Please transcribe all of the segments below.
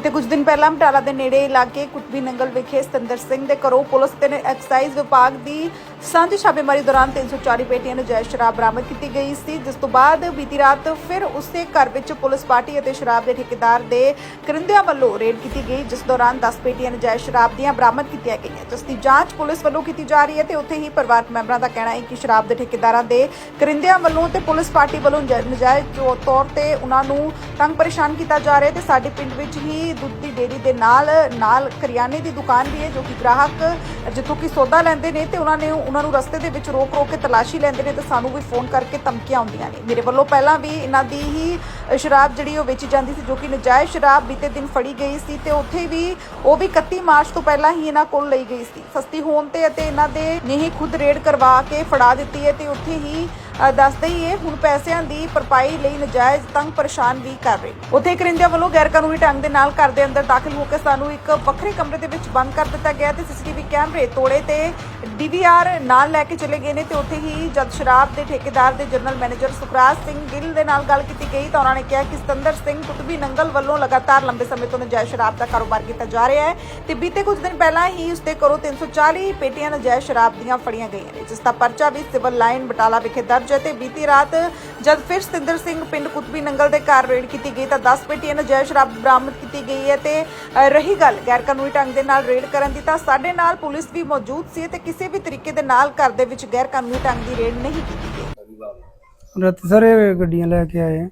ਤੇ ਕੁਝ ਦਿਨ ਪਹਿਲਾਂ ਬਟਾਲਾ ਦੇ ਨੇੜੇ ਇਲਾਕੇ ਕੁਤਬੀ ਨੰਗਲ ਵਿਖੇ ਸਤਿੰਦਰ ਸਿੰਘ ਦੇ ਘਰੋਂ ਪੁਲਿਸ ਤੇ ਐਕਸਾਈਜ਼ ਵਿਭਾਗ ਦੀ ਸਾਂਝੀ ਛਾਪੇਮਾਰੀ ਦੌਰਾਨ 340 ਪੇਟੀਆਂ ਨਜਾਇਜ਼ ਸ਼ਰਾਬ ਬਰਾਮਦ ਕੀਤੀ ਗਈ ਸੀ, ਜਿਸ ਤੋਂ ਬਾਅਦ ਬੀਤੀ ਰਾਤ ਫਿਰ ਉਸੇ ਘਰ ਵਿੱਚ ਪੁਲਿਸ ਪਾਰਟੀ ਅਤੇ ਸ਼ਰਾਬ ਦੇ ਠੇਕੇਦਾਰ ਦੇ ਕਰਿੰਦਿਆਂ ਵੱਲੋਂ ਰੇਡ ਕੀਤੀ ਗਈ, ਜਿਸ ਦੌਰਾਨ 10 ਪੇਟੀਆਂ ਨਜਾਇਜ਼ ਸ਼ਰਾਬ ਦੀਆਂ ਬਰਾਮਦ ਕੀਤੀਆਂ ਗਈਆਂ, ਜਿਸ ਦੀ ਜਾਂਚ ਪੁਲਿਸ ਵੱਲੋਂ ਕੀਤੀ ਜਾ ਰਹੀ ਹੈ ਤੇ ਉੱਥੇ ਹੀ ਪਰਿਵਾਰਕ ਮੈਂਬਰਾਂ ਦਾ ਕਹਿਣਾ ਹੈ ਕਿ ਸ਼ਰਾਬ ਦੇ ਠੇਕੇਦਾਰਾਂ ਦੇ ਕਰਿੰਦਿਆਂ ਵੱਲੋਂ ਤੇ ਪੁਲਿਸ ਪਾਰਟੀ ਵੱਲੋਂ ਨਜਾਇਜ਼ ਤੌਰ ਤੇ ਉਹਨਾਂ ਨੂੰ ਤੰਗ ਪਰੇਸ਼ਾਨ ਕੀਤਾ ਜਾ ਰਿਹਾ ਹੈ ਤੇ ਸਾਡੇ ਪਿੰਡ ਵਿੱਚ ਹੀ ਦੁੱਧ ਦੀ ਡੇਅਰੀ ਦੇ ਨਾਲ ਨਾਲ ਕਰਿਆਨੇ ਦੀ ਦੁਕਾਨ ਵੀ ਹੈ ਜੋ ਕਿ ਗ੍ਰਾਹਕ ਜਿੱਥੋਂ ਕਿ ਸੌਦਾ ਲੈਂਦੇ ਨੇ ਤੇ ਉਹਨਾਂ ਨੇ, ਉਹਨਾਂ ਨੂੰ ਰਸਤੇ ਦੇ ਵਿੱਚ ਰੋਕ ਰੋਕ ਕੇ ਤਲਾਸ਼ੀ ਲੈਂਦੇ ਨੇ ਤੇ ਸਾਨੂੰ ਵੀ ਫੋਨ ਕਰਕੇ ਧਮਕੀਆਂ ਆਉਂਦੀਆਂ ਨੇ। ਮੇਰੇ ਵੱਲੋਂ ਪਹਿਲਾਂ ਵੀ ਇਹਨਾਂ ਦੀ ਹੀ ਸ਼ਰਾਬ ਜਿਹੜੀ ਉਹ ਵੇਚੀ ਜਾਂਦੀ ਸੀ ਜੋ ਕਿ ਨਜਾਇਜ਼ ਸ਼ਰਾਬ ਬੀਤੇ ਦਿਨ ਫੜੀ ਗਈ ਸੀ ਤੇ ਉੱਥੇ ਵੀ ਉਹ ਵੀ 31 ਮਾਰਚ ਤੋਂ ਪਹਿਲਾਂ ਹੀ ਇਹਨਾਂ ਕੋਲ ਲਈ ਗਈ ਸੀ। ਸਸਤੀ ਹੋਣ ਤੇ ਅਤੇ ਇਹਨਾਂ ਦੇ ਨੇ ਹੀ ਖੁਦ ਰੇਡ ਕਰਵਾ ਕੇ ਫੜਾ ਦਿੱਤੀ ਹੈ ਤੇ ਉੱਥੇ ਹੀ ਦੱਸ ਦਈਏ ਹੁਣ ਪੈਸਿਆਂ ਦੀ ਭਰਪਾਈ ਲਈ ਨਜਾਇਜ਼ ਤੰਗ ਪਰੇਸ਼ਾਨ ਵੀ ਕਰ ਰਹੇ। ਉੱਥੇ ਕਰਿੰਦਿਆਂ ਵੱਲੋਂ ਗੈਰ ਕਾਨੂੰਨੀ ਢੰਗ ਦੇ ਨਾਲ ਘਰ ਦੇ ਅੰਦਰ ਦਾਖਲ ਹੋ ਕੇ ਸਾਨੂੰ ਇੱਕ ਵੱਖਰੇ ਕਮਰੇ ਦੇ ਵਿੱਚ ਬੰਦ ਕਰ ਦਿੱਤਾ ਗਿਆ ਤੇ ਸੀਸੀਟੀਵੀ ਕੈਮਰੇ, ਤੋੜੇ ਤੇ ਡੀਵੀਆਰ ਨਾਲ ਲੈ ਕੇ ਚਲੇ ਗਏ ਨੇ ਤੇ ਉੱਥੇ ਹੀ ਜਦ ਸ਼ਰਾਬ ਦੇ ਠੇਕੇਦਾਰ ਦੇ ਜਨਰਲ ਮੈਨੇਜਰ ਸੁਖਰਾਜ ਸਿੰਘ ਗਿੱਲ ਦੇ ਨਾਲ ਗੱਲ ਕੀਤੀ ਗਈ ਤਾਂ ਉਹਨਾਂ ਨੇ ਕਿਹਾ ਕਿ ਸਤੰਦਰ ਸਿੰਘ ਕੁਤਬੀ ਨੰਗਲ ਵੱਲੋਂ ਲਗਾਤਾਰ ਲੰਬੇ ਸਮੇਂ ਤੋਂ ਨਜਾਇਜ਼ ਸ਼ਰਾਬ ਦਾ ਕਾਰੋਬਾਰ ਕੀਤਾ ਜਾ ਰਿਹਾ ਹੈ ਤੇ ਬੀਤੇ ਕੁਝ ਦਿਨ ਪਹਿਲਾਂ ਹੀ ਉਸ ਦੇ ਘਰੋਂ 340 ਪੇਟੀਆਂ ਨਜਾਇਜ਼ ਸ਼ਰਾਬ ਦੀਆਂ ਫੜੀਆਂ ਗਈਆਂ ਨੇ, ਜਿਸ ਦਾ ਪਰਚਾ ਵੀ ਸਿਵਲ ਲਾਈਨ ਬਟਾਲਾ ਵਿਖੇ ਦਰਜ ਹੈ ਤੇ ਬੀਤੀ ਰਾਤ ਜਦ ਫਿਰ ਸਤਿੰਦਰ ਸਿੰਘ ਪਿੰਡ ਕੁਤਬੀ ਨੰਗਲ ਦੇ ਘਰ ਰੇਡ ਕੀਤੀ ਗਈ ਤਾਂ 10 ਪੇਟੀਆਂ ਨਜਾਇਜ਼ ਸ਼ਰਾਬ ਬਰਾਮਦ ਕੀਤੀ ਗਈ ਹੈ ਤੇ ਰਹੀ ਗੱਲ ਗੈਰ ਕਾਨੂੰਨੀ ਢੰਗ ਦੇ ਨਾਲ ਰੇਡ ਕਰਨ ਦੀ ਤਾਂ ਸਾਡੇ ਨਾਲ ਪੁਲਿਸ ਵੀ ਮੌਜੂਦ ਸੀ ਤੇ ਕਿਸੇ ਵੀ ਤਰੀਕੇ ਦੇ ਨਾਲ ਘਰ ਦੇ ਵਿੱਚ ਗੈਰ ਕਾਨੂੰਨੀ ਢੰਗ ਦੀ ਰੇਡ ਨਹੀਂ ਕੀਤੀ ਗਈ। ਰਾਤੀ ਸਾਰੇ ਗੱਡੀਆਂ ਲੈ ਕੇ ਆਏ ਆ।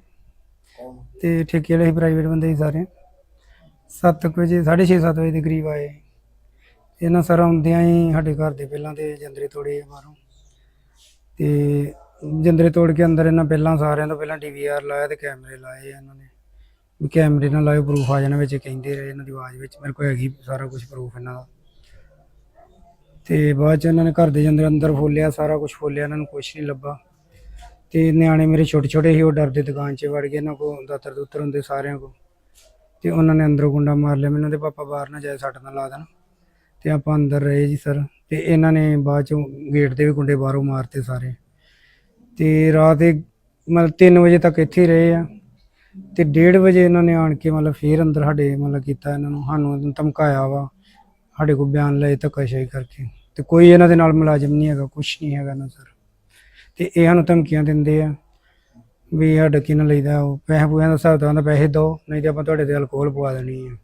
ਤੇ ਠੇਕੇ ਵਾਲੇ ਪ੍ਰਾਈਵੇਟ ਬੰਦੇ ਸੀ ਸਾਰੇ। 7 ਵਜੇ 6:30 7 ਵਜੇ ਦੇ ਕਰੀਬ ਆਏ। ਇਹਨਾਂ ਸਾਰਾ ਹੁੰਦਿਆਂ ਹੀ ਸਾਡੇ ਘਰ ਦੇ ਪਹਿਲਾਂ ਤੇ ਜੰਦਰੇ ਤੋੜੇ ਆ ਬਾਹਰੋਂ। ਤੇ ਜੰਦਰੇ ਤੋੜ ਕੇ ਅੰਦਰ ਇਹਨਾਂ ਪਹਿਲਾਂ ਸਾਰਿਆਂ ਤੋਂ ਪਹਿਲਾਂ ਡੀਵੀਆਰ ਲਾਇਆ ਤੇ ਕੈਮਰੇ ਲਾਏ ਆ ਇਹਨਾਂ ਨੇ। ਵੀ ਕੈਮਰੇ ਨਾਲ ਲਾਇਓ ਪ੍ਰੂਫ ਆ ਜਾਣਾ ਵਿੱਚ ਕਹਿੰਦੇ ਰਹੇ ਇਹਨਾਂ ਦੀ ਆਵਾਜ਼ ਵਿੱਚ। ਮੇਰੇ ਕੋਲ ਹੈਗੀ ਸਾਰਾ ਕੁਝ ਪ੍ਰੂਫ ਇਹਨਾਂ ਦਾ। ਤੇ ਬਾਅਦ ਚ ਇਹਨਾਂ ਨੇ ਘਰ ਦੇ ਜੰਦਰ ਅੰਦਰ ਫੋਲਿਆ, ਸਾਰਾ ਕੁਝ ਫੋਲਿਆ, ਇਹਨਾਂ ਨੂੰ ਕੁਝ ਨਹੀਂ ਲੱਭਾ। ਤੇ ਨਿਆਣੇ ਮੇਰੇ ਛੋਟੇ ਛੋਟੇ ਸੀ, ਉਹ ਡਰਦੇ ਦੁਕਾਨ 'ਚ ਵੜ ਗਏ ਇਹਨਾਂ ਕੋ ਦਾਤਰ ਦੁੱਤਰ ਹੁੰਦੇ ਸਾਰਿਆਂ ਕੋ ਤੇ ਉਹਨਾਂ ਨੇ ਅੰਦਰੋਂ ਗੁੰਡਾ ਮਾਰ ਲਿਆ, ਮੈਨੂੰ ਤੇ ਪਾਪਾ ਬਾਹਰ ਨਾ ਜਾਏ, ਸੱਟ ਨਾ ਲਾ ਦੇਣ। ਤੇ ਆਪਾਂ ਅੰਦਰ ਰਹੇ ਜੀ ਸਰ। ਤੇ ਇਹਨਾਂ ਨੇ ਬਾਅਦ ਚੋਂ ਗੇਟ ਦੇ ਵੀ ਗੁੰਡੇ ਬਾਹਰੋਂ ਮਾਰਤੇ ਸਾਰੇ। ਤੇ ਰਾਤ ਦੇ ਮਤਲਬ 3 ਵਜੇ ਤੱਕ ਇੱਥੇ ਹੀ ਰਹੇ ਆ। ਤੇ 1:30 ਵਜੇ ਇਹਨਾਂ ਨੇ ਆਣ ਕੇ ਮਤਲਬ ਫੇਰ ਅੰਦਰ ਸਾਡੇ ਮਤਲਬ ਕੀਤਾ ਇਹਨਾਂ ਨੂੰ, ਸਾਨੂੰ ਧਮਕਾਇਆ ਵਾ, ਸਾਡੇ ਕੋਲ ਬਿਆਨ ਲਏ ਧੱਕਾਸ਼ਾਹੀ ਕਰਕੇ। ਤੇ ਕੋਈ ਇਹਨਾਂ ਦੇ ਨਾਲ ਮੁਲਾਜ਼ਮ ਨਹੀਂ ਹੈਗਾ ਕੁਝ ਨਹੀਂ ਹੈਗਾ ਨਾ ਸਰ। ਤੇ ਇਹ ਸਾਨੂੰ ਧਮਕੀਆਂ ਦਿੰਦੇ ਆ ਵੀ ਸਾਡਾ ਕੀ ਲਈਦਾ, ਉਹ ਪੈਸੇ ਪੂਸਿਆਂ ਦਾ ਹਿਸਾਬ ਤਾਂ ਪੈਸੇ ਦਿਓ ਨਹੀਂ ਤੇ ਆਪਾਂ ਤੁਹਾਡੇ ਤੇ ਅਲਕੋਹਲ ਪਵਾ ਦੇਣੀ ਹੈ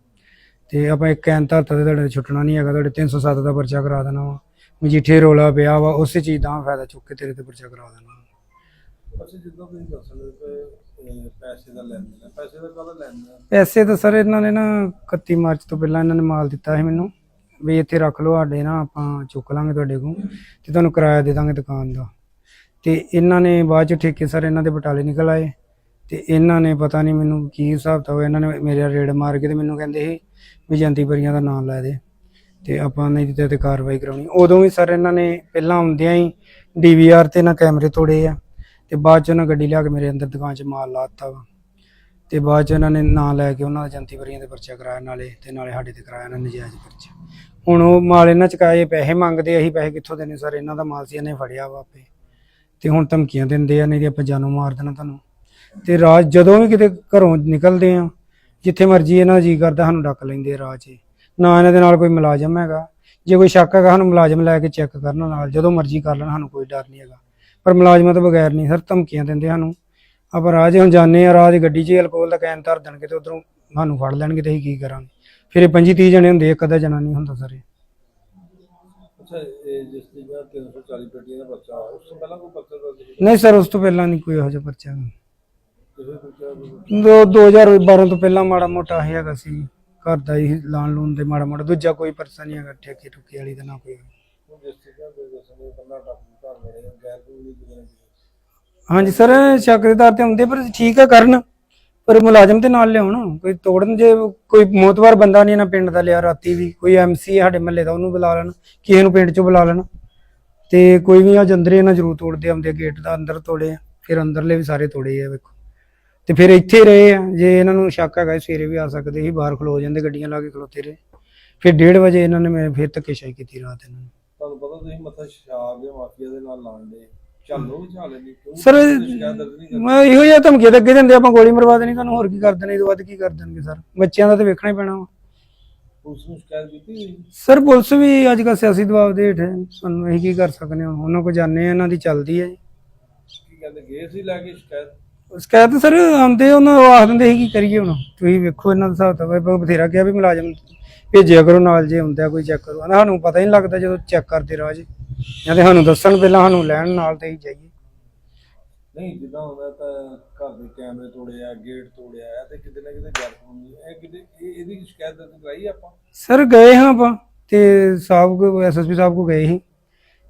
ਤੇ ਆਪਾਂ ਇੱਕ ਐਂ ਧਰਤਾ ਤੇ ਤੁਹਾਡੇ ਤੇ ਛੁੱਟਣਾ ਨਹੀਂ ਹੈਗਾ, ਤੁਹਾਡੇ 307 ਦਾ ਪਰਚਾ ਕਰਾ ਦੇਣਾ ਵਾ। ਮਜੀਠੇ ਰੋਲਾ ਪਿਆ ਵਾ, ਉਸੇ ਚੀਜ਼ ਦਾ ਫਾਇਦਾ ਚੁੱਕ ਕੇ ਤੇਰੇ ਤੇ ਪਰਚਾ ਕਰਾ ਦੇਣਾ। ਅੱਛਾ ਜਿੱਦਾਂ ਤੁਸੀਂ ਦੱਸ ਰਹੇ ਕਿ ਪੈਸੇ ਦਾ ਲੈਣ ਦੇਣ। ਪੈਸੇ ਦਾ ਕਾਹਦਾ ਲੈਣ ਦੇਣ? ਪੈਸੇ ਤਾਂ ਸਰ ਇਹਨਾਂ ਨੇ ਨਾ 31 ਮਾਰਚ ਤੋਂ ਪਹਿਲਾਂ ਇਹਨਾਂ ਨੇ ਮਾਲ ਦਿੱਤਾ ਸੀ ਮੈਨੂੰ। ਵੀ ਇੱਥੇ ਰੱਖ ਲਓ, ਸਾਡੇ ਨਾ ਆਪਾਂ ਚੁੱਕ ਲਾਂਗੇ ਤੁਹਾਡੇ ਕੋਲ ਤੇ ਤੁਹਾਨੂੰ ਕਿਰਾਇਆ ਦੇ ਦਾਂਗੇ ਦੁਕਾਨ ਦਾ। ਤੇ ਇਹਨਾਂ ਨੇ ਬਾਅਦ ਚ ਠੇਕੇ ਸਰ ਇਹਨਾਂ ਦੇ ਬਟਾਲੇ ਨਿਕਲ ਆਏ ਤੇ ਇਹਨਾਂ ਨੇ ਪਤਾ ਨਹੀਂ ਮੈਨੂੰ ਕੀ ਹਿਸਾਬ ਤਾ ਹੋਇਆ, ਇਹਨਾਂ ਨੇ ਮੇਰੇ ਰੇਡ ਮਾਰ ਕੇ ਤੇ ਮੈਨੂੰ ਕਹਿੰਦੇ ਸੀ ਵੀ ਜੰਤੀ ਬਰੀਆਂ ਦਾ ਨਾਮ ਲੈ ਦੇ ਤੇ ਆਪਾਂ ਨਹੀਂ ਦਿੱਤੇ ਤੇ ਕਾਰਵਾਈ ਕਰਾਉਣੀ। ਉਦੋਂ ਵੀ ਸਰ ਇਹਨਾਂ ਨੇ ਪਹਿਲਾਂ ਆਉਂਦਿਆਂ ਹੀ ਡੀਵੀਆਰ ਤੇ ਨਾ ਕੈਮਰੇ ਤੋੜੇ ਆ। ਤੇ ਬਾਅਦ ਚ ਉਹਨਾਂ ਗੱਡੀ ਲਿਆ ਕੇ ਮੇਰੇ ਅੰਦਰ ਦੁਕਾਨ 'ਚ ਮਾਲ ਲਾਤਾ ਵਾ। ਤੇ ਬਾਅਦ ਚ ਇਹਨਾਂ ਨੇ ਨਾਂ ਲੈ ਕੇ ਉਹਨਾਂ ਦਾ ਜੰਤੀ ਵਰੀਆਂ ਦੇ ਪਰਚਾ ਕਰਾਇਆ ਨਾਲੇ ਤੇ ਨਾਲੇ ਸਾਡੇ ਤੇ ਕਰਾਇਆ ਇਹਨਾਂ ਨੇ ਨਜਾਇਜ਼ ਪਰਚਾ। ਹੁਣ ਉਹ ਮਾਲ ਇਹਨਾਂ ਚਕਾਏ ਪੈਸੇ ਮੰਗਦੇ ਅਸੀਂ ਪੈਸੇ ਕਿੱਥੋਂ ਦੇਣੇ ਸਰ? ਇਹਨਾਂ ਦਾ ਮਾਲ ਸੀ, ਇਹਨੇ ਫੜਿਆ ਵਾ ਆਪੇ। ਤੇ ਹੁਣ ਧਮਕੀਆਂ ਦਿੰਦੇ ਆ, ਨਹੀਂ ਤੇ ਆਪਾਂ ਜਾਨੋਂ ਮਾਰ ਦੇਣਾ ਤੁਹਾਨੂੰ। ਤੇ ਰਾਜ ਜਦੋਂ ਵੀ ਕਿਤੇ ਘਰੋਂ ਨਿਕਲਦੇ ਆ, ਜਿੱਥੇ ਮਰਜ਼ੀ ਇਹਨਾਂ ਦਾ ਜੀ ਕਰਦਾ, ਸਾਨੂੰ ਡੱਕ ਲੈਂਦੇ ਰਾਹ 'ਚ। ਨਾ ਇਹਨਾਂ ਦੇ ਨਾਲ ਕੋਈ ਮੁਲਾਜ਼ਮ ਹੈਗਾ। ਜੇ ਕੋਈ ਸ਼ੱਕ ਹੈਗਾ, ਸਾਨੂੰ ਮੁਲਾਜ਼ਮ ਲੈ ਕੇ ਚੈੱਕ ਕਰਨ ਨਾਲ, ਜਦੋਂ ਮਰਜ਼ੀ ਕਰ ਲੈਣ, ਸਾਨੂੰ ਕੋਈ ਡਰ ਨਹੀਂ ਹੈਗਾ। ਪਰ ਮੁਲਾਜ਼ਮਾਂ ਤੋਂ ਬਗੈਰ ਨਹੀਂ ਸਰ ਧਮਕੀਆਂ ਦਿੰਦੇ ਸਾਨੂੰ। ਆਪਾਂ 'ਚ ਹੁਣ ਜਾਂਦੇ ਆ ਦੀ ਗੱਡੀ 'ਚ ਹੀ ਅਲਕੋਹਲ ਦਾ ਕੈਨ ਧਰ ਦੇਣਗੇ ਤੇ ਉਧਰੋਂ ਸਾਨੂੰ ਫੜ ਲੈਣਗੇ ਤੇ ਅਸੀਂ ਕੀ ਕਰਾਂਗੇ? ਫਿਰ ਇਹ 25 30 ਜਣੇ ਹੁੰਦੇ ਇੱਕ ਅੱਧਾ ਜਣਾ ਨਹੀਂ ਹੁੰਦਾ ਸਰ ਇਹ। ਅੱਛਾ ਇਹ ਜਿਸ ਦੀ ਗੱਲ 340 ਪੇਟੀਆਂ ਦਾ ਬੱਚਾ ਉਸ ਤੋਂ ਪਹਿਲਾਂ ਕੋਈ ਦਾ ਨਹੀਂ ਸਰ ਉਸ ਤੋਂ ਪਹਿਲਾਂ ਨਹੀਂ ਕੋਈ ਇਹੋ ਜਿਹਾ ਪੇਟੀਆਂ ਦੋ 2012 ਤੋਂ ਪਹਿਲਾਂ ਮਾੜਾ ਮੋਟਾ ਹੈਗਾ ਸੀ ਘਰ ਦਾ ਹੀ ਲਾਣ ਲੂਣ ਦੇ ਮਾੜਾ ਮੋਟਾ ਦੂਜਾ ਕੋਈ ਪਰਚਾ ਨਹੀਂ ਹੈਗਾ ਠੇਕੇ ਠੁਕੇ ਵਾਲੀ ਦਾ ਨਾ ਕੋਈ। ਹਾਂਜੀ ਸਰ, ਸ਼ੱਕ ਤੇ ਹੁੰਦੇ, ਪਰ ਠੀਕ ਹੈ ਕਰਨ। ਪਰ ਮੁਲਾਜ਼ਮ ਤੇ ਨਾਲ ਲਿਆਉਣ, ਕੋਈ ਤੋੜਨ ਜੇ ਕੋਈ ਮੋਤਵਾਰ ਬੰਦਾ ਨਹੀਂ ਨਾ ਪਿੰਡ ਦਾ ਲਿਆ, ਰਾਤੀ ਵੀ ਕੋਈ ਐਮਸੀ ਸਾਡੇ ਮਹੱਲੇ ਦਾ, ਉਹਨੂੰ ਬੁਲਾ ਲੈਣ, ਕਿਸੇ ਨੂੰ ਪਿੰਡ ਚੋਂ ਬੁਲਾ ਲੈਣ। ਤੇ ਕੋਈ ਵੀ ਆ ਜੰਦਰੇ ਨਾ ਜ਼ਰੂਰ ਤੋੜਦੇ ਆਉਂਦੇ ਗੇਟ ਦਾ ਅੰਦਰ ਤੋੜੇ ਫਿਰ ਅੰਦਰਲੇ ਵੀ ਸਾਰੇ ਤੋੜੇ ਆ, ਵੇਖੋ। ਤੇ ਫਿਰ ਇੱਥੇ ਰਹੇ ਆ, ਜੇ ਇਹਨਾਂ ਨੂੰ ਸ਼ੱਕ ਹੈਗਾ, ਸਵੇਰੇ ਵੀ ਆ ਸਕਦੇ ਸੀ, ਬਾਹਰ ਖਲੋ ਜਾਂਦੇ, ਗੱਡੀਆਂ ਲਾ ਕੇ ਖਲੋਤੇ ਰਹੇ। ਫਿਰ 1:30 ਵਜੇ ਇਹਨਾਂ ਨੇ ਮੇਰੇ ਫਿਰ ਧੱਕੇਸ਼ਾਹੀ ਕੀਤੀ ਰਾਤ ਇਹਨਾਂ ਨੇ। ਪਤਾ ਤੁਸੀਂ ਮੱਥਾ ਸ਼ਰਾਬ ਦੇ ਮਾਫੀਆ ਦੇ ਨਾਲ ਲਾਣ ਦੇ। ਚੱਲੋ ਵੀ ਚੱਲ ਨਹੀਂ ਕਿਉਂ? ਸਰ ਸ਼ਿਕਾਇਤ ਦਰਜ ਨਹੀਂ ਕਰਨੀ ਮੈਂ ਇਹੋ ਜਿਹਾ ਧਮਕੀਆਂ ਤਾਂ ਅੱਗੇ ਦਿੰਦੇ ਆਪਾਂ ਗੋਲੀ ਮਰਵਾ ਦੇਣੀ ਤੁਹਾਨੂੰ ਹੋਰ ਕੀ ਕਰ ਦੇਣੇ ਇਹ ਤੋਂ ਵੱਧ ਕੀ ਕਰ ਦੇਣਗੇ ਸਰ? ਬੱਚਿਆਂ ਦਾ ਤਾਂ ਵੇਖਣਾ ਹੀ ਪੈਣਾ ਵਾ। ਪੁਲਿਸ ਨੂੰ ਸ਼ਿਕਾਇਤ ਕੀਤੀ ਹੋਈ? ਸਰ ਪੁਲਿਸ ਵੀ ਅੱਜ ਕੱਲ੍ਹ ਸਿਆਸੀ ਦਬਾਅ ਦੇ ਹੇਠ ਹੈ। ਸਾਨੂੰ ਅਸੀਂ ਕੀ ਕਰ ਸਕਦੇ ਹਾਂ ਉਹਨਾਂ ਕੋ ਜਾਣੇ ਇਹਨਾਂ ਦੀ ਚੱਲਦੀ ਹੈ ਕੀ ਕਹਿੰਦੇ ਗਏ ਸੀ ਲੈ ਕੇ ਸ਼ਿਕਾਇਤ? ਸ਼ਿਕਾਇਤ ਸਰ ਆਉਂਦੇ ਉਹਨਾਂ ਨੂੰ ਆਖ ਦਿੰਦੇ ਸੀ ਕੀ ਕਰੀਏ ਹੁਣ? ਤੁਸੀਂ ਵੇਖੋ ਇਹਨਾਂ ਦਾ ਹਿਸਾਬ ਤਾਂ ਬਥੇਰਾ ਕਿਹਾ ਵੀ ਮੁਲਾਜ਼ਮ ਭੇਜਿਆ ਕਰੋ ਨਾਲ ਜੇ ਹੁੰਦਾ ਕੋਈ ਚੈੱਕ ਕਰੋ। ਆਂਹਦਾ ਸਾਨੂੰ ਪਤਾ ਹੀ ਨਹੀਂ ਲੱਗਦਾ ਜਦੋਂ ਚੈੱਕ ਕਰਦੇ ਰਾਹ ਜਾਂ। ਤੇ ਸਾਨੂੰ ਦੱਸਣ ਪਹਿਲਾਂ ਸਾਨੂੰ ਲੈਣ ਨਾਲ ਤੇ ਹੀ ਜਾਈਏ। ਨਹੀਂ ਜਿੱਦਾਂ ਹੁੰਦਾ ਤਾਂ ਘਰ ਦੇ ਕੈਮਰੇ ਤੋੜਿਆ ਗੇਟ ਤੋੜਿਆ ਹੈ ਤੇ ਕਿਤੇ ਨਾ ਕਿਤੇ ਹੁੰਦੀ ਇਹ ਕਿਤੇ ਇਹ- ਇਹਦੀ ਸ਼ਿਕਾਇਤ ਦਰਜ ਕਰਾਈ ਆਪਾਂ? ਸਰ ਗਏ ਹਾਂ ਆਪਾਂ ਤੇ ਸਾਹਿਬ ਕੋ ਐਸਐਸਪੀ ਸਾਹਿਬ ਕੋ ਗਏ ਸੀ।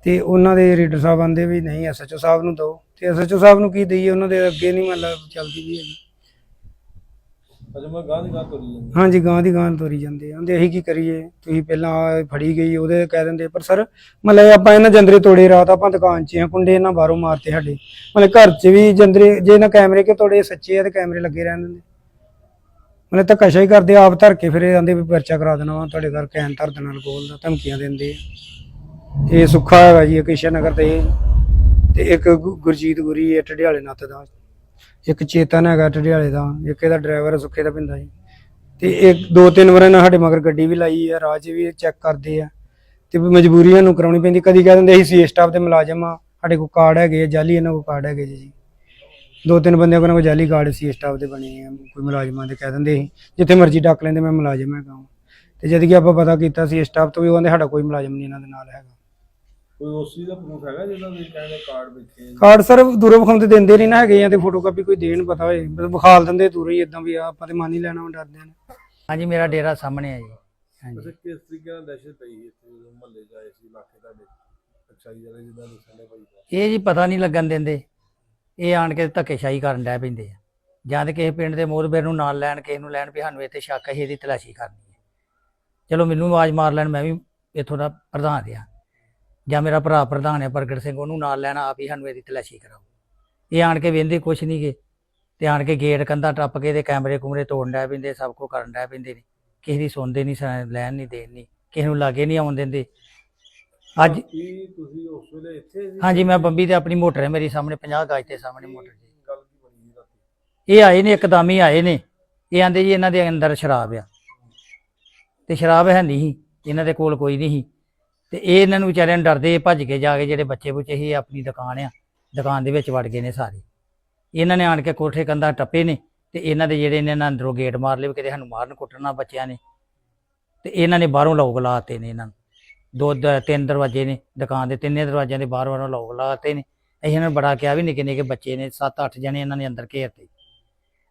ਤੇ ਉਹਨਾਂ ਦੇ ਰੀਡਰ ਸਾਹਿਬ ਆਂਦੇ ਵੀ ਨਹੀਂ ਐਸਐਚਓ ਸਾਹਿਬ ਨੂੰ ਦਿਓ। ਤੇ ਐਸਐਚਓ ਸਾਹਿਬ ਨੂੰ ਕੀ ਦਈਏ? ਉਹਨਾਂ ਦੇ ਅੱਗੇ ਨਹੀਂ ਮਤਲਬ ਚੱਲਦੀ ਵੀ ਹੈਗੀ। ਅਜੇ ਮੈਂ ਗਾਂ ਦੀ ਗਾਂ ਤੋਰੀ ਜਾਂਦੀ। ਹਾਂਜੀ ਗਾਂ ਦੀ ਗਾਂ ਤੋਰੀ ਜਾਂਦੇ ਆ। ਕਹਿੰਦੇ ਅਸੀਂ ਕੀ ਕਰੀਏ? ਤੁਸੀਂ ਪਹਿਲਾਂ ਆਹ ਫੜੀ ਗਈ, ਉਹਦੇ ਕਹਿ ਦਿੰਦੇ, ਪਰ ਸਰ, ਮਤਲਬ ਆਪਾਂ ਇਹਨਾਂ ਜੰਦਰੇ ਤੋੜੇ, ਰਾਤ ਆਪਾਂ ਦੁਕਾਨ 'ਚ ਆ, ਕੁੰਡੇ ਇਹਨਾਂ ਬਾਹਰੋਂ ਮਾਰਤੇ ਸਾਡੇ। ਮਤਲਬ ਘਰ 'ਚ ਵੀ ਜੰਦਰੇ, ਜੇ ਇਹਨਾਂ ਕੈਮਰੇ ਕਿ ਤੋੜੇ, ਸੱਚੇ ਆ ਤੇ ਕੈਮਰੇ ਲੱਗੇ ਰਹਿਣ ਦਿੰਦੇ। ਮਤਲਬ ਧੱਕਾਸ਼ਾਹੀ ਕਰਦੇ ਆਪ ਧਰ ਕੇ ਫਿਰ ਇਹ ਆਂਦੇ ਵੀ ਪਰਚਾ ਕਰਾ ਦੇਣਾ ਵਾ, ਤੁਹਾਡੇ ਘਰ ਕੈਨ ਧਰ ਦੇਣਾ ਅਲਕੋਹਲ ਦਾ, ਧਮਕੀਆਂ ਦਿੰਦੇ ਆ। ਇਹ ਸੁੱਖਾ ਹੈਗਾ ਜੀ ਕਿਸ਼ਨ ਨਗਰ ਤੇ। ਇਹ। ਤੇ ਇੱਕ ਗੁ- ਗੁਰਜੀਤ ਗੁਰੀ ਹੈ ਟਢਿਆਲੇ ਨੱਤ ਦਾ। ਇੱਕ ਚੇਤਨ ਹੈਗਾ ਟਢਿਆਲੇ ਦਾ, ਇੱਕ ਇਹਦਾ ਡਰਾਈਵਰ ਸੁੱਖੇ ਦਾ ਪਿੰਦਾ ਜੀ। ਤੇ ਇੱਕ, ਦੋ ਤਿੰਨ ਵਾਰ ਇਹਨਾਂ ਸਾਡੇ ਮਗਰ ਗੱਡੀ ਵੀ ਲਾਈ ਆ, ਰਾਹ ਵੀ ਚੈੱਕ ਕਰਦੇ ਆ। ਤੇ ਵੀ ਮਜਬੂਰੀਆਂ ਨੂੰ ਕਰਾਉਣੀ ਪੈਂਦੀ, ਕਦੀ ਕਹਿ ਦਿੰਦੇ ਅਸੀਂ ਸੀ ਸਟਾਫ ਦੇ ਮੁਲਾਜ਼ਮ ਆ, ਸਾਡੇ ਕੋਲ ਕਾਰਡ ਹੈਗੇ ਆ, ਜਾਲੀ ਇਹਨਾਂ ਕੋਲ ਕਾਰਡ ਹੈਗੇ ਜੀ ਦੋ ਤਿੰਨ ਬੰਦਿਆਂ ਕੋਲ ਜਾਲੀ ਕਾਰਡ ਸੀ ਸਟਾਫ ਦੇ ਬਣੇ ਆ, ਕੋਈ ਮੁਲਾਜ਼ਮਾਂ ਦੇ ਕਹਿ ਦਿੰਦੇ ਸੀ। ਜਿੱਥੇ ਮਰਜ਼ੀ ਡੱਕ ਲੈਂਦੇ, ਮੈਂ ਮੁਲਾਜ਼ਮ ਹੈਗਾ ਤੇ ਜਦ ਕਿ ਆਪਾਂ ਪਤਾ ਕੀਤਾ ਸੀ ਸਟਾਫ ਤੋਂ ਵੀ ਉਹ ਕਹਿੰਦੇ ਸਾਡਾ ਕੋਈ ਮੁਲਾਜ਼ਮ ਨਹੀਂ ਇਹਨਾਂ ਦੇ ਨਾਲ ਹੈਗਾ। ਕੋਈ ਉਸ ਚੀਜ਼ ਦਾ ਪ੍ਰੂਫ ਹੈਗਾ ਜਿਹਦਾ ਤੁਸੀਂ ਕਹਿੰਦੇ ਕਾਰਡ ਵੇਖੇ? ਕਾਰਡ ਸਰ ਦੂਰੋਂ ਵਿਖਾਉਂਦੇ ਦਿੰਦੇ ਨਹੀਂ ਨਾ ਹੈਗੇ ਜਾਂ ਤੇ ਫੋਟੋਕਾਪੀ ਕੋਈ ਦੇਣ ਪਤਾ ਹੋਏ। ਬਸ ਵਿਖਾਲ ਦਿੰਦੇ ਦੂਰੋਂ ਹੀ ਇਦਾਂ ਵੀ ਆ ਆਪਾਂ ਤੇ ਮੰਨ ਹੀ ਲੈਣਾ ਵਾ ਡਰਦੇ ਨੇ। ਹਾਂਜੀ ਮੇਰਾ ਡੇਰਾ ਸਾਹਮਣੇ ਹੈ ਜੀ। ਅੱਛਾ ਹਾਂਜੀ ਕਿਸ ਤਰੀਕੇ ਨਾਲ ਦਹਿਸ਼ਤ ਪਈ ਸੀ ਇੱਥੇ ਜਦੋਂ ਮਹੱਲੇ ਜਾਏ ਸੀ ਇਲਾਕੇ ਤੁਹਾਡੇ? ਅੱਛਾਈ ਵਾਲੇ ਜਿੱਦਾਂ ਦੱਸਣ ਦੇ ਭਾਈ ਸਾਹਿਬ। ਇਹ ਜੀ ਪਤਾ ਨਹੀਂ ਲੱਗਣ ਦਿੰਦੇ। ਇਹ ਆਣ ਕੇ ਧੱਕੇਸ਼ਾਹੀ ਕਰਨ ਡੈ ਪੈਂਦੇ ਆ। ਜਾਂ ਤੇ ਕਿਸੇ ਪਿੰਡ ਦੇ ਮੋਹਰਬੇਰ ਨੂੰ ਨਾਲ ਲੈਣ ਕਿਸੇ ਨੂੰ ਲੈਣ ਵੀ ਸਾਨੂੰ ਇੱਥੇ ਸ਼ੱਕ ਹੈ ਇਹਦੀ ਤਲਾਸ਼ੀ ਕਰਨੀ ਹੈ। ਚਲੋ ਮੈਨੂੰ ਆਵਾਜ਼ ਮਾਰ ਲੈਣ ਮੈਂ ਵੀ ਇੱਥੋਂ ਦਾ ਪ੍ਰਧਾਨ ਆ ਜਾਂ ਮੇਰਾ ਭਰਾ ਪ੍ਰਧਾਨ ਹੈ ਪ੍ਰਗਟ ਸਿੰਘ ਉਹਨੂੰ ਨਾਲ ਲੈਣਾ ਆਪ ਹੀ ਸਾਨੂੰ ਇਹਦੀ ਤਲਾਸ਼ੀ ਕਰਾਓ। ਇਹ ਆਣ ਕੇ ਵੇਂਦੇ ਕੁਛ ਨਹੀਂ ਗੇ। ਤੇ ਆਣ ਕੇ ਗੇਟ ਕੰਧਾ ਟੱਪ ਕੇ ਤੇ ਕੈਮਰੇ ਕੁਮਰੇ ਤੋੜਨ ਡੈ ਪੈਂਦੇ ਸਭ ਕੁਝ ਕਰਨ ਡੈ ਪੈਂਦੇ ਨੇ। ਕਿਸੇ ਦੀ ਸੁਣਦੇ ਨਹੀਂ ਲੈਣ ਨਹੀਂ ਦੇਣ ਨਹੀਂ ਕਿਸੇ ਨੂੰ ਲਾਗੇ ਨਹੀਂ ਆਉਣ ਦਿੰਦੇ। ਅੱਜ ਕੀ ਤੁਸੀਂ ਉਸ ਵੇਲੇ ਇੱਥੇ ਸੀ? ਹਾਂਜੀ ਮੈਂ ਬੰਬੀ ਤੇ ਆਪਣੀ ਮੋਟਰ ਹੈ ਮੇਰੀ ਸਾਹਮਣੇ 50 ਗਜ ਦੇ ਸਾਹਮਣੇ ਮੋਟਰ ਜੀ। ਗੱਲ ਕੀ ਬਣੀ ਸੀ ਰਾਤੀ? ਇਹ ਆਏ ਨੇ ਇੱਕਦਮ ਹੀ ਆਏ ਨੇ। ਇਹ ਆਂਦੇ ਜੀ ਇਹਨਾਂ ਦੇ ਅੰਦਰ ਸ਼ਰਾਬ ਆ। ਤੇ ਸ਼ਰਾਬ ਹੈ ਨਹੀਂ ਇਹਨਾਂ ਦੇ ਕੋਲ ਕੋਈ ਨਹੀਂ ਸੀ। ਤੇ ਇਹ ਇਹਨਾਂ ਨੂੰ ਵਿਚਾਰਿਆਂ ਨੂੰ ਡਰਦੇ ਭੱਜ ਕੇ ਜਾ ਕੇ ਜਿਹੜੇ ਬੱਚੇ ਬੁੱਚੇ ਹੀ ਆਪਣੀ ਦੁਕਾਨ ਆ, ਦੁਕਾਨ ਦੇ ਵਿੱਚ ਵੜ ਗਏ ਨੇ ਸਾਰੇ। ਇਹਨਾਂ ਨੇ ਆਣ ਕੇ ਕੋਠੇ ਕੰਧਾਂ ਟੱਪੇ ਨੇ ਤੇ ਇਹਨਾਂ ਦੇ ਜਿਹੜੇ ਇਹਨਾਂ ਨੇ ਅੰਦਰੋਂ ਗੇਟ ਮਾਰ ਲਏ ਵੀ ਕਿਤੇ ਸਾਨੂੰ ਮਾਰਨ ਕੁੱਟਣਾ ਬੱਚਿਆਂ ਨੇ। ਤੇ ਇਹਨਾਂ ਨੇ ਬਾਹਰੋਂ ਲੋਕ ਲਾਤੇ ਨੇ ਇਹਨਾਂ ਨੂੰ। ਦੋ ਦ- ਤਿੰਨ ਦਰਵਾਜ਼ੇ ਨੇ ਦੁਕਾਨ ਦੇ, ਤਿੰਨੇ ਦਰਵਾਜ਼ਿਆਂ ਦੇ ਬਾਹਰ ਬਾਹਰੋਂ ਲੋਕ ਲਾਤੇ ਨੇ। ਅਸੀਂ ਇਹਨਾਂ ਨੂੰ ਬੜਾ ਕਿਹਾ ਵੀ ਨਿੱਕੇ ਨਿੱਕੇ ਬੱਚੇ ਨੇ 7-8 ਜਣੇ ਇਹਨਾਂ ਨੇ ਅੰਦਰ ਘੇਰਤੇ।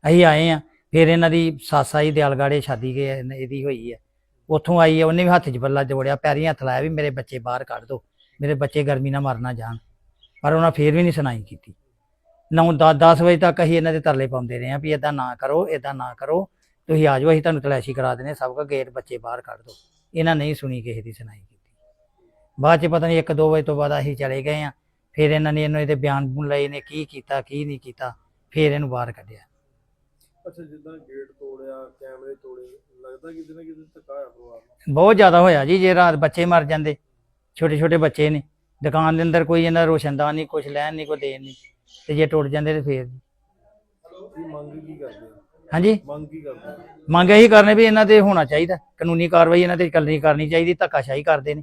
ਅਸੀਂ ਆਏ ਆ, ਫਿਰ ਇਹਨਾਂ ਦੀ ਸੱਸ ਆਈ ਦਿਆਲਗਾੜੇ ਸ਼ਾਦੀ ਕੇ ਇਹਨ- ਇਹਦੀ ਹੋਈ ਹੈ ਉੱਥੋਂ ਆਈ ਹੈ ਉਹਨੇ ਵੀ ਹੱਥ 'ਚ ਬੱਲਾ ਜੋੜਿਆ, ਪੈਰੀਂ ਹੱਥ ਲਾਇਆ ਵੀ ਮੇਰੇ ਬੱਚੇ ਬਾਹਰ ਕੱਢ ਦਿਓ ਮੇਰੇ ਬੱਚੇ ਗਰਮੀ ਨਾਲ ਮਰ ਨਾ ਜਾਣ। ਪਰ ਉਹਨਾਂ ਫੇਰ ਵੀ ਨਹੀਂ ਸੁਣਾਈ ਕੀਤੀ। 9-10 ਵਜੇ ਤੱਕ ਅਸੀਂ ਇਹਨਾਂ ਦੇ ਤਰਲੇ ਪਾਉਂਦੇ ਰਹੇ ਆ ਵੀ ਇਦਾਂ ਨਾ ਕਰੋ ਇਦਾਂ ਨਾ ਕਰੋ। ਤੁਸੀਂ ਆ ਜਾਓ, ਅਸੀਂ ਤੁਹਾਨੂੰ ਤਲਾਸ਼ੀ ਕਰਾ ਦਿੰਦੇ ਸਭ ਕਾ ਗੇਟ ਬੱਚੇ ਬਾਹਰ ਕੱਢ ਦਿਓ ਇਹਨਾਂ ਨਹੀਂ ਸੁਣੀ ਕਿਸੇ ਦੀ ਸੁਣਾਈ ਕੀਤੀ। ਬਾਅਦ 'ਚ ਪਤਾ ਨਹੀਂ 1-2 ਵਜੇ ਤੋਂ ਬਾਅਦ ਅਸੀਂ ਚਲੇ ਗਏ ਆ ਫਿਰ ਇਹਨਾਂ ਨੇ ਇਹਨੂੰ ਇਹਦੇ ਬਿਆਨ ਲਏ ਨੇ ਕੀ ਕੀਤਾ, ਕੀ ਨਹੀਂ ਕੀਤਾ, ਫਿਰ ਇਹਨੂੰ ਬਾਹਰ ਕੱਢਿਆ। ਅੱਛਾ, ਜਿੱਦਾਂ ਗੇਟ ਤੋੜਿਆ, ਕੈਮਰੇ ਤੋੜੇ। ਲੱਗਦਾ ਕਿਤੇ ਨਾ ਕਿਤੇ ਧੱਕਾ ਹੋਇਆ ਪਰਿਵਾਰ ਨੂੰ ਬਹੁਤ ਜ਼ਿਆਦਾ ਹੋਇਆ ਜੀ ਜੇ ਰਾਤ ਬੱਚੇ ਮਰ ਜਾਂਦੇ ਛੋਟੇ ਛੋਟੇ ਬੱਚੇ ਨੇ ਦੁਕਾਨ ਦੇ ਅੰਦਰ ਕੋਈ ਇਹਨਾਂ ਰੋਸ਼ਨਦਾਨ ਨਹੀਂ ਕੁਝ ਲੈਣ ਨਹੀਂ ਕੋਈ ਦੇਣ ਨਹੀਂ ਤੇ ਜੇ ਟੁੱਟ ਜਾਂਦੇ ਤੇ ਫੇਰ ਕੀ ਮੰਗ ਕੀ ਕਰਦੇ ਆ ਹਾਂਜੀ? ਮੰਗ ਕੀ ਕਰਦੇ ਮੰਗ ਇਹੀ ਕਰਨੇ ਵੀ ਇਹਨਾਂ ਤੇ ਹੋਣਾ ਚਾਹੀਦਾ ਕਾਨੂੰਨੀ ਕਾਰਵਾਈ ਇਹਨਾਂ ਤੇ ਕਰਨੀ ਕਰਨੀ ਚਾਹੀਦੀ ਧੱਕਾਸ਼ਾਹੀ ਕਰਦੇ ਨੇ।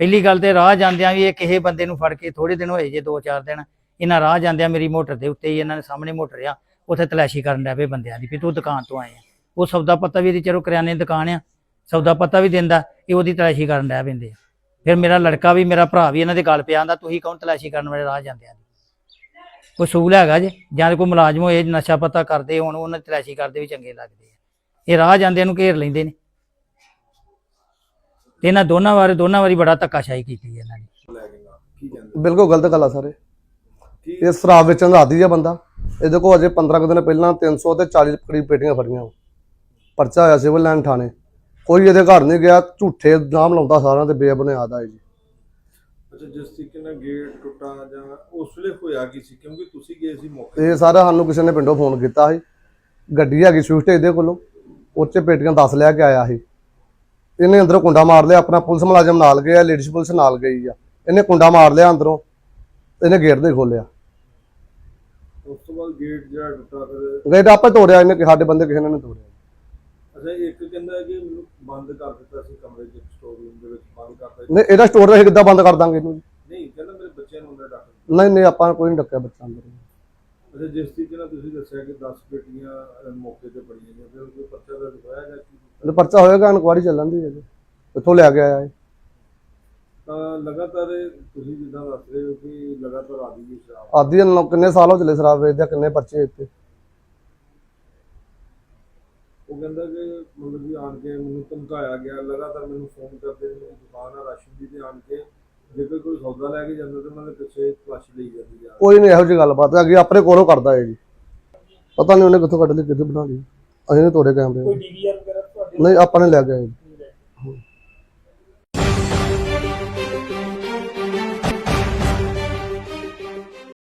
ਪਹਿਲੀ ਗੱਲ ਤੇ ਰਾਹ ਜਾਂਦਿਆਂ ਵੀ ਇਹ ਕਿਸੇ ਬੰਦੇ ਨੂੰ ਫੜ ਕੇ ਥੋੜੇ ਦਿਨ ਹੋਏ ਜੇ 2-4 ਦਿਨ ਇਹਨਾਂ ਰਾਹ ਜਾਂਦਿਆਂ ਮੇਰੀ ਮੋਟਰ ਦੇ ਉੱਤੇ ਹੀ ਇਹਨਾਂ ਦੇ ਸਾਹਮਣੇ ਮੋਟਰ ਆ ਉੱਥੇ ਤਲਾਸ਼ੀ ਕਰਨ ਲੱਗ ਪਏ ਬੰਦਿਆਂ ਦੀ ਵੀ ਤੂੰ ਦੁਕਾਨ ਤੋਂ ਆਏ ਆ ਉਹ ਸੌਦਾ ਪਤਾ ਵੀ ਇਹਦੀ ਚਲੋ ਕਰਿਆਨੇ ਦੀ ਦੁਕਾਨ ਆ, ਸੌਦਾ ਪੱਤਾ ਵੀ ਦਿੰਦਾ, ਇਹ ਉਹਦੀ ਤਲਾਸ਼ੀ ਕਰਨ ਲੱਗ ਪੈਂਦੇ ਆ। ਫਿਰ ਮੇਰਾ ਲੜਕਾ ਵੀ, ਮੇਰਾ ਭਰਾ ਵੀ ਇਹਨਾਂ ਦੇ ਗੱਲ ਪਿਆ ਆਂਦਾ, ਤੁਸੀਂ ਕੌਣ ਤਲਾਸ਼ੀ ਕਰਨ ਵਾਲੇ ਰਾਹ ਜਾਂਦਿਆਂ ਦੀ ਕੋਈ ਸੂਲ ਹੈਗਾ ਜੇ, ਜਾਂ ਕੋਈ ਮੁਲਾਜ਼ਮ ਹੋਏ, ਨਸ਼ਾ ਪਤਾ ਕਰਦੇ ਹੋਣ, ਉਹਨਾਂ ਦੀ ਤਲਾਸ਼ੀ ਕਰਦੇ ਵੀ ਚੰਗੇ ਲੱਗਦੇ ਆ। ਇਹ ਰਾਹ ਜਾਂਦਿਆਂ ਨੂੰ ਘੇਰ ਲੈਂਦੇ ਨੇ। ਤੇ ਇਹਨਾਂ ਦੋਨਾਂ ਵਾਰੇ, ਦੋਨਾਂ ਵਾਰੀ ਬੜਾ ਧੱਕਾਸ਼ਾਹੀ ਕੀਤੀ ਇਹਨਾਂ ਨੇ। ਬਿਲਕੁਲ ਗਲਤ ਗੱਲ ਆ ਸਾਰੇ, ਇਹ। ਸ਼ਰਾਬ ਵੇਚਣ ਦਾ ਆਦੀ ਆ ਬੰਦਾ, ਇਹਦੇ ਕੋਲ ਅਜੇ 15 ਕੁ ਦਿਨ ਪਹਿਲਾਂ 300 ਤੇ 40 ਕਰੀਬ ਪੇਟੀਆਂ ਫੜੀਆਂ। ਪਰਚਾ ਹੋਇਆ ਸਿਵਲ ਲਾਈਨ ਥਾਣੇ। ਕੋਈ ਇਹਦੇ ਘਰ ਨਹੀਂ ਗਿਆ ਝੂਠੇ ਨਾਮ ਲਾਉਂਦਾ ਸਾਰਿਆਂ ਤੇ ਬੇਬੁਨਿਆਦ ਆ ਜੀ। ਅੱਛਾ ਜਿਸ ਤਰੀਕੇ ਨਾਲ ਗੇਟ ਟੁੱਟਾ ਜਾਂ ਉਸ ਵੇਲੇ ਹੋਇਆ ਕੀ ਸੀ? ਕਿਉਂਕਿ ਤੁਸੀਂ ਗਏ ਸੀ ਮੌਕੇ ਇਹ ਸਾਰਾ ਸਾਨੂੰ ਕਿਸੇ ਨੇ ਪਿੰਡੋਂ ਫੋਨ ਕੀਤਾ ਸੀ। ਗੱਡੀ ਹੈਗੀ ਸਵਿਫਟ ਇਹਦੇ ਕੋਲੋਂ। ਉਹ 'ਚ ਪੇਟੀਆਂ 10 ਲੈ ਕੇ ਆਇਆ ਸੀ। ਇਹਨੇ ਅੰਦਰੋਂ ਕੁੰਡਾ ਮਾਰ ਲਿਆ ਆਪਣਾ ਪੁਲਿਸ ਮੁਲਾਜ਼ਮ ਨਾਲ ਗਿਆ ਲੇਡੀਜ਼ ਪੁਲਿਸ ਨਾਲ ਗਈ ਆ। ਇਹਨੇ ਕੁੰਡਾ ਮਾਰ ਲਿਆ ਅੰਦਰੋਂ ਇਹਨੇ ਗੇਟ ਨਹੀਂ ਖੋਲਿਆ ਉਸ ਤੋਂ ਬਾਅਦ ਗੇਟ ਜਿਹੜਾ ਟੁੱਟਾ ਫਿਰ ਗੇਟ ਆਪੇ ਤੋੜਿਆ ਇਹਨੇ ਕਿ ਸਾਡੇ ਬੰਦੇ ਕਿਸੇ ਨੇ ਨਹੀਂ ਤੋੜਿਆ। ਅੱਛਾ ਇੱਕ ਕਹਿੰਦਾ ਕਿ ਮੈਨੂੰ ਬੰਦ ਕਰ ਦਿੱਤਾ ਸੀ ਕਮਰੇ 'ਚ ਸਟੋਰ ਰੂਮ ਦੇ ਵਿੱਚ ਬੰਦ ਕਰਤਾ। ਨਹੀਂ ਇਹਦਾ ਸਟੋਰ ਦਾ ਕਿੱਦਾਂ ਬੰਦ ਕਰ ਦਾਂਗੇ ਇਹਨੂੰ ਜੀ? ਨਹੀਂ ਕਹਿੰਦਾ ਮੇਰੇ ਬੱਚਿਆਂ ਨੂੰ ਅੰਦਰ ਡੱਕ ਨਹੀਂ ਨਹੀਂ ਆਪਾਂ ਕੋਈ ਨਹੀਂ ਡੱਕਿਆ ਬੱਚਾ ਅੰਦਰ। ਅੱਛਾ ਜਿਸ ਤਰੀਕੇ ਨਾਲ ਤੁਸੀਂ ਦੱਸਿਆ ਕਿ 10 ਬੇਟੀਆਂ ਅਹ, ਮੌਕੇ ਤੇ ਪੜੀਆਂ ਨੇ ਫਿਰ ਕੋਈ ਪਰਚਾ ਦਰਜ ਹੋਇਆ ਜਾਂ ਕੀ ਤੇ ਪਰਚਾ ਹੋਏਗਾ ਇਨਕੁਆਰੀ ਚੱਲਣ ਦੀ ਹੈ ਜੀ ਕਿੱਥੋਂ ਲਿਆ ਆਇਆ ਇਹ। ਤਾਂ ਲਗਾਤਾਰ ਇਹ ਤੁਸੀਂ ਜਿੱਦਾਂ ਦੱਸ ਰਹੇ ਹੋ ਕਿ ਲਗਾਤਾਰ ਆਦੀ ਦੀ ਸ਼ਰਾਬ ਆਦੀ ਨੂੰ ਕਿੰਨੇ ਸਾਲ ਹੋ ਚਲੇ ਸ਼ਰਾਬ ਵੇਚਦੇ ਆ, ਕਿੰਨੇ ਪਰਚੇ ਇੱਥੇ ਉਹ ਕਹਿੰਦਾ ਕਿ ਮਤਲਬ ਕਿ ਆਣ ਕੇ ਮੈਨੂੰ ਧਮਕਾਇਆ ਗਿਆ ਲਗਾਤਾਰ ਮੈਨੂੰ ਫੋਨ ਕਰਦੇ ਨੇ ਮੇਰੀ ਦੁਕਾਨ ਆ ਰਾਸ਼ਨ ਦੀ ਤੇ ਆਣ ਕੇ ਜੇਕਰ ਕੋਈ ਸੌਦਾ ਲੈ ਕੇ ਜਾਂਦਾ ਤਾਂ ਉਹਨਾਂ ਦੇ ਪਿੱਛੇ ਤਲਾਸ਼ੀ ਲਈ ਜਾਂਦੀ ਆ। ਕੋਈ ਨਹੀਂ ਇਹੋ ਜਿਹੀ ਗੱਲਬਾਤ ਹੈਗੀ ਆਪਣੇ ਕੋਲੋਂ ਕਰਦਾ ਹੈ ਜੀ। ਪਤਾ ਨਹੀਂ ਉਹਨੇ ਕਿੱਥੋਂ ਕੱਢ ਲਈ ਕਿੱਥੇ ਬਣਾ ਲਈ। ਅਸੀਂ ਨੇ ਤੋੜੇ ਕੈਮਰੇ। ਕੋਈ ਡੀਵੀਆਰ ਵਗੈਰਾ ਤੁਹਾਡੇ ਨਹੀਂ ਆਪਾਂ ਨੇ ਲੈ ਗਿਆ ਜੀ